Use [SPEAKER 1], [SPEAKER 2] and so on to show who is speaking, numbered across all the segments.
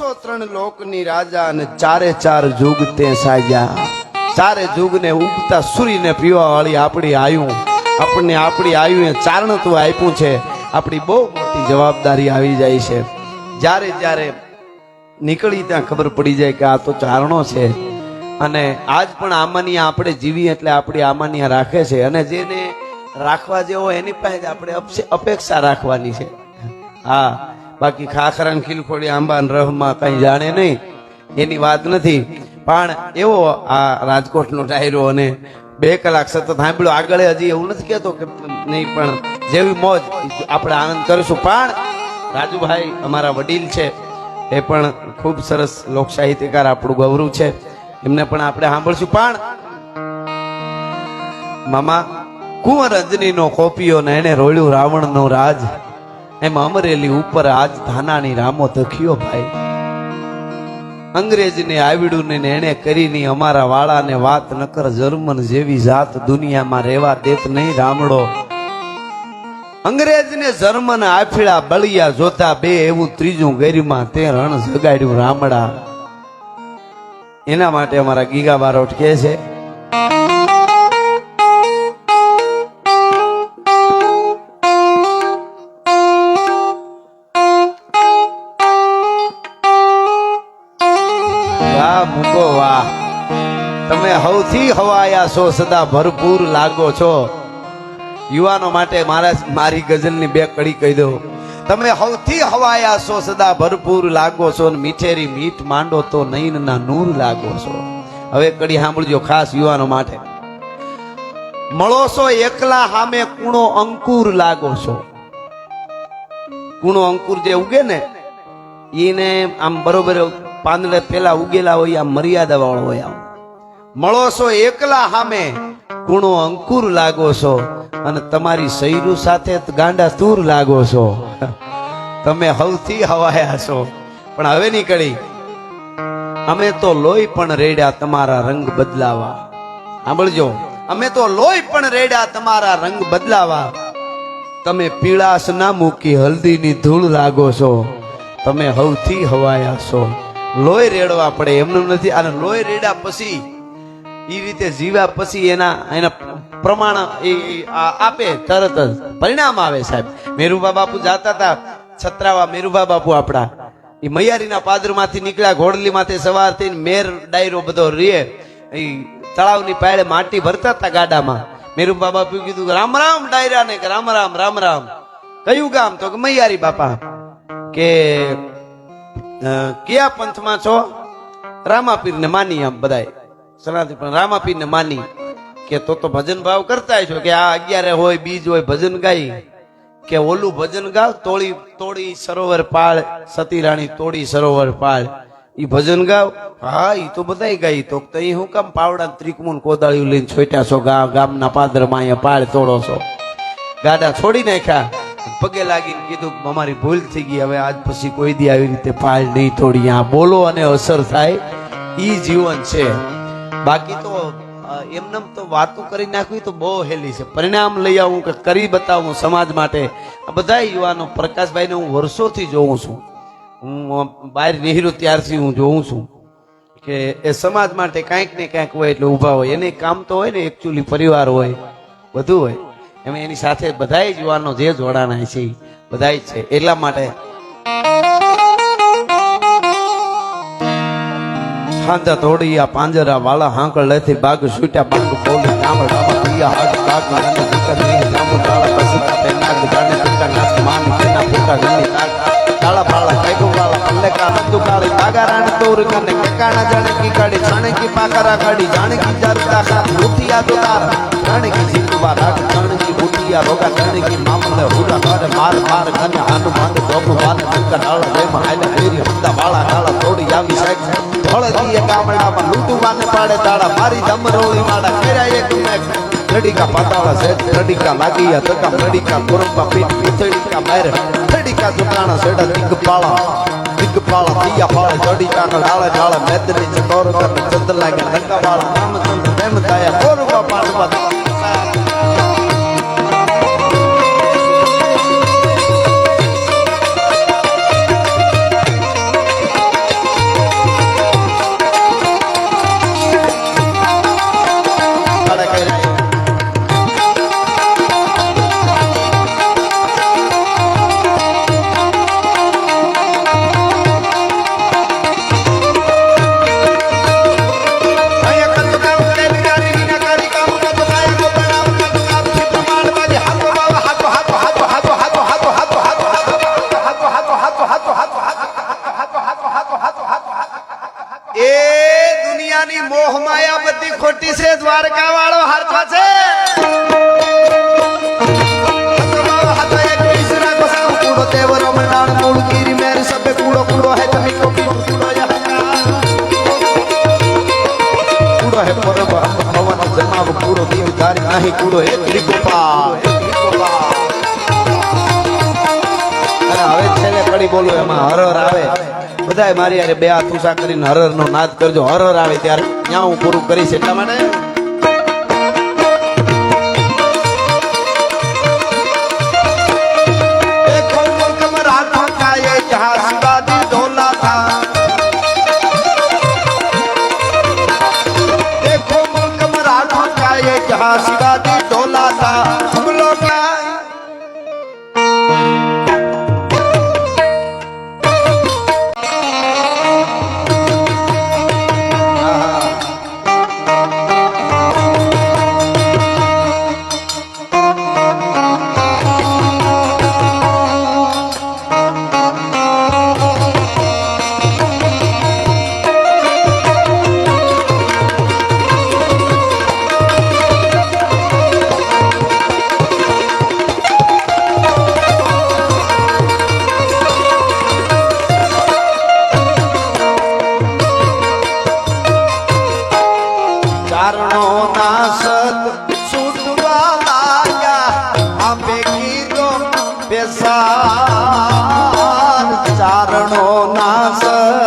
[SPEAKER 1] છો ત્રણ લોકની રાજા અને ચારે ચાર જુગ તે સાજ્યા ચારે જુગને ઉગતા સૂર્યને પીવા વાળી આપણી આયુ. આપણને આપણી આયુએ ચારણત્વ આપ્યું છે. આપણી બહુ મોટી જવાબદારી આવી જાય છે. જ્યારે જ્યારે નીકળી ત્યાં ખબર પડી જાય કે આ તો ચારણો છે. અને આજ પણ આમાનિયા આપણે જીવીએ એટલે આપણી આમાનિયા રાખે છે. અને જેને રાખવા જેવો એની પાસે આપણે અપેક્ષા રાખવાની છે. હા બાકી ખાખરા ને ખીલખોડી આંબા ને રહમાં કઈ જાણે નહીં. એની વાત નથી. પણ એવો આ રાજકોટનો ડાયરો અને બે કલાક સતત સાંભળ્યો. આગળ હજી એવું નથી કહેતો કે નહીં, પણ જેવી મોજ આપણે આનંદ કરીશું. પણ રાજુભાઈ અમારા વડીલ છે. એ પણ ખૂબ સરસ લોક સાહિત્યકાર આપણું ગૌરવ છે. એમને પણ આપણે સાંભળશું. પણ મામા કુંવર અંજનીનો કોપીઓ ને એને રોળ્યું રાવણનો રાજ. એમ અમરેલી ઉપર આજ ધાનાની રામો દખ્યો ભાઈ. અંગ્રેજને આવડ્યું ને એને કરીને અમારા વાળાને વાત નકર જર્મન જેવી જાત દુનિયામાં રહેવા દેત નહીં રામડો. અંગ્રેજને જર્મન આફીડા બળિયા જોતા બે એવું ત્રીજું ગેરીમાં તે રણ જગાડ્યું રામડા. એના માટે અમારા ગીગા બારોટ કહે છે વાહ મૂકો વાહ. તમે હવથી હવાયા છો, સદા ભરપૂર લાગો છો. યુવાનો માટે મારા મારી ગઝલની બે કડી કહી દો તમે હવથી હવાયા છો, સદા ભરપૂર લાગો છો ને મીઠેરી મીઠ માંડો તો નૈનના નૂર લાગો છો. હવે કડી સાંભળજો ખાસ યુવાનો માટે. મળો છો એકલા સામે કૂણો અંકુર લાગો છો. કૂણો અંકુર જે ઉગે ને એને આમ બરોબર પાંદડે પેલા ઉગેલા હોય આ મર્યાદા વાળો હોય આમ. મળો છો એકલા સામે કુણો અંકુર લાગો છો અને તમારી સૈરું સાથે ગાંડા તૂર લાગો છો. તમે હવથી હવાયા છો. પણ હવે નીકળી. અમે તો લોહી પણ રેડ્યા તમારા રંગ બદલાવા. સાંભળજો. અમે તો લોહી પણ રેડ્યા તમારા રંગ બદલાવા. તમે પીળાશ ના મૂકી હલ્દીની ધૂળ લાગો છો. તમે હવથી હવાયા છો. લોહી રેડવા પડે એમનું નથી. અને લોહી રેડ્યા પછી એ રીતે જીવ્યા પછી એના એના પ્રમાણ એ આપે, તરત જ પરિણામ આવે સાહેબ. મેરુબા બાપુ જાતા હતા, છત્રાવા મેરુબા બાપુ આપણા. એ મૈયારીના પાદરમાંથી નીકળ્યા, ઘોડલીમાંથી સવાર થઈને મેર ડાયરો બધો રે એ તળાવની પાળે માટી ભરતા હતા ગાડામાં. મેરુબા બાપુ કીધું રામ રામ ડાયરા ને કે રામ રામ રામ રામ. કયું ગામ? તો કે મૈયારી બાપા. કે કયા પંથમાં છો? રામાપીર ને માની આમ બધાય. સનાથી પણ રામાપીર ને માની કે તો તો ભજન ભાવ કરતા છો કે આ અગિયારે હોય, બીજ હોય, ભજન ગાઈ કે ઓલું ભજન ગાવ તોડી તોડી સરોવર પાળ સતી રાણી તોડી સરોવર પાળ. ઈ ભજન ગાવ? હા, ઈ તો બધાય ગાઈ તો એ હું કામ પાવડા ત્રિકમુન કોદાળિયું લઈને છોટ્યા છો ગામના પાદરમાં અહીંયા પાળ તોડો છો. ગાડા છોડી નાખ્યા. પગે લાગીને કીધું અમારી ભૂલ થઈ ગઈ હવે આજ પછી કોઈ દી આવી રીતે પાળ નહીં તોડી. આ બોલો અને અસર થાય એ જીવન છે. બાકી તો અ, એમનેમ તો વાતો કરી નાખવી તો બહુ હેલી છે. પરિણામ લઈ આવું કે કરી બતાવું સમાજ માટે. આ બધા યુવાનો પ્રકાશભાઈને હું વર્ષોથી જોઉં છું. હું બહાર નીહરું ત્યારથી હું જોઉં છું કે એ સમાજ માટે કાંઈક ને કાંઈક હોય એટલે ઊભા હોય. એને કામ તો હોય ને એકચ્યુઅલી પરિવાર હોય બધું હોય. એમ એની સાથે બધાય યુવાનો જે જોડાણા છે બધા જ છે, એટલા માટે હાંજા તોડી આ પાંજરા વાળા હાંકળ લેથી બાગ છૂટ્યા, બાગ બોલી નામ રામ પિયા હાથ બાગ નાનો દીકર નહીં નામ તાળા બસતા તે નાગ જાણે પિતા નાસ માન, તેના પુતા ગણી તાગ તાળા પાળા વાળા પલ્લે કા નંદુ કાળી તાગા તોર કને કકાણા જાણે કી કાડી જાણે કી પાકરા કાળી જાણે કી જરતા ખા ઉઠિયા તો તાર જાણે કી જીતુબા રાગ જાણે કી બુટિયા રોગા જાણે કી મામલે હુડા કર માર માર કને હાનુ માંડ ગોપ વાને ટંકા ડાળા દેમાં આલે ફેરી હુંદા, વાળા કાળા તોડી આવી સાહેબ હળદીએ ગામડામાં લૂંટવાને પાડે તાળા, મારી દમરોળી માડા કર્યા એક મેઘ લડીકા પાતાળા સેટ લડીકા લાગીયા તકા લડીકા કોરંબા પીઠ પીથડીકા માર લડીકા સુકાણા સેડા દિગપાળા દિગપાળા, દિયા પાળે જડીકા ડાળે ડાળે મેદની ચકોર કર ચંદ લાગે લંકાવાળા રામચંદ્ર, પ્રેમ થયા કોરંબા પાંડવા નહીં કૂડો હે ત્રિકોપા અને હવે છેલ્લે કડી બોલું, એમાં હરર આવે. બધાય મારી યારે બે હાથ ઊંચા કરીને હરર નો નાદ કરજો. હરર આવે ત્યારે ત્યાં હું પૂરું કરીશ એટલા માટે. Ah, ah, ah. ના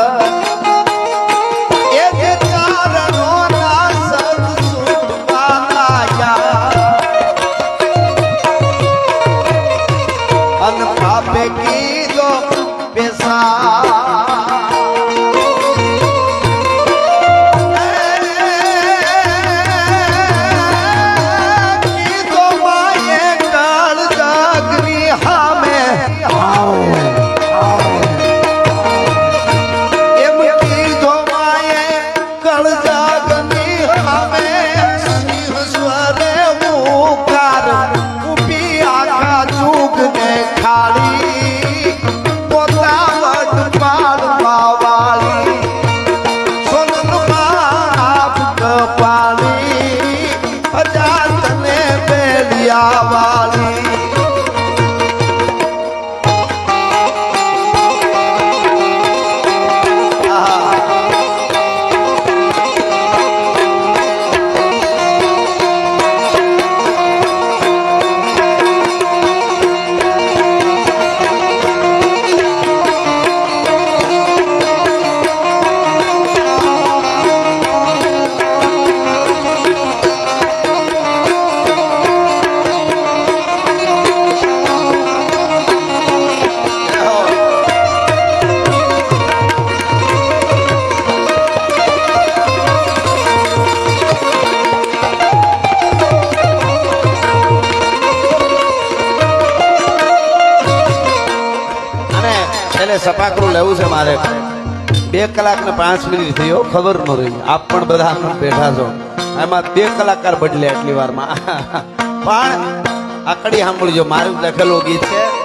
[SPEAKER 1] સપાકરું લેવું છે મારે બે કલાક ને પાંચ મિનિટ થયો, ખબર ન રહી. આપ પણ બધા બેઠા છો. એમાં બે કલાકાર બદલે આટલી વારમાં. પણ આકડી સાંભળજો, મારું લખેલું ગીત છે.